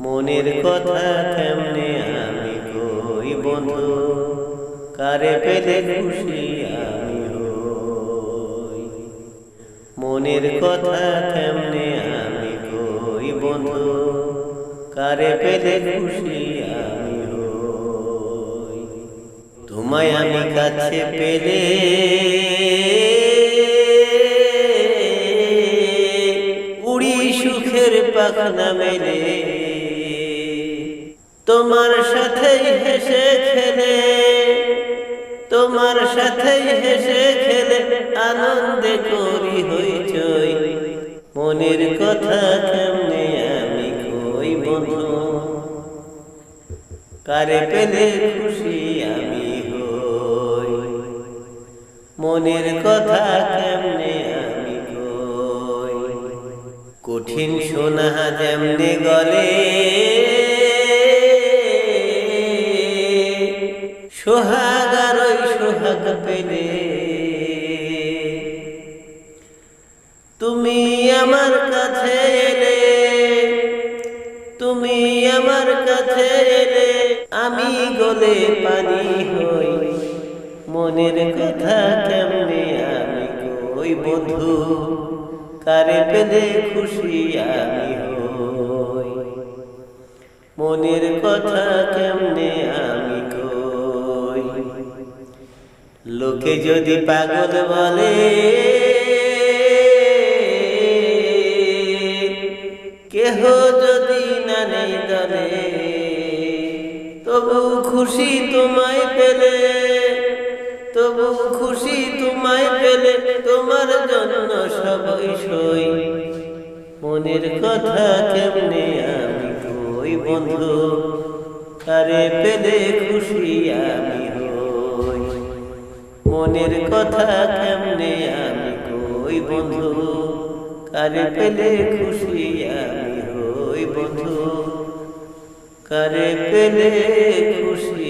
মনের কথা কেমনে আমি কই বন্ধু? কারে পেলে খুশি আমি হই? মনের কথা কেমনে আমি কই বন্ধু? কারে পেলে খুশি আমি হই? তোমায় আমি কাছে পেলে উড়ি সুখের পাখনা মেলে তোমার সাথেই হেসে খেলে। তোমার সাথেই হেসে খেলে, আনন্দে করি হইচই মনের কথা কেমনে আমি কই বন্ধু? কারে পেলে খুশি আমি হই? মনের কথা কেমনে আমি কই? কঠিন সোনা যেমনে গলে সোহাগার ওই সোহাগ পেলে। তুমি আমার কাছে এলে, তুমি আমার কাছে এলে, আমি গলে পানি হই। মনের কথা কেমনে আমি কই বন্ধু? কারে পেলে খুশি আমি হই। মনের কথা কেমনে লোকে যদি পাগল বলে কেহ যদি না নেই দলে তবু খুশি তোমায় পেলে তবু খুশি তোমায় পেলে তোমার জন্য সবই সই। মনের কথা কেমনে আমি কই বন্ধু? কারে পেলে খুশি আমি মনের কথা কেমনে আমি কই বন্ধু? কারে পেলে খুশি আমি হই বন্ধু? কারে পেলে খুশি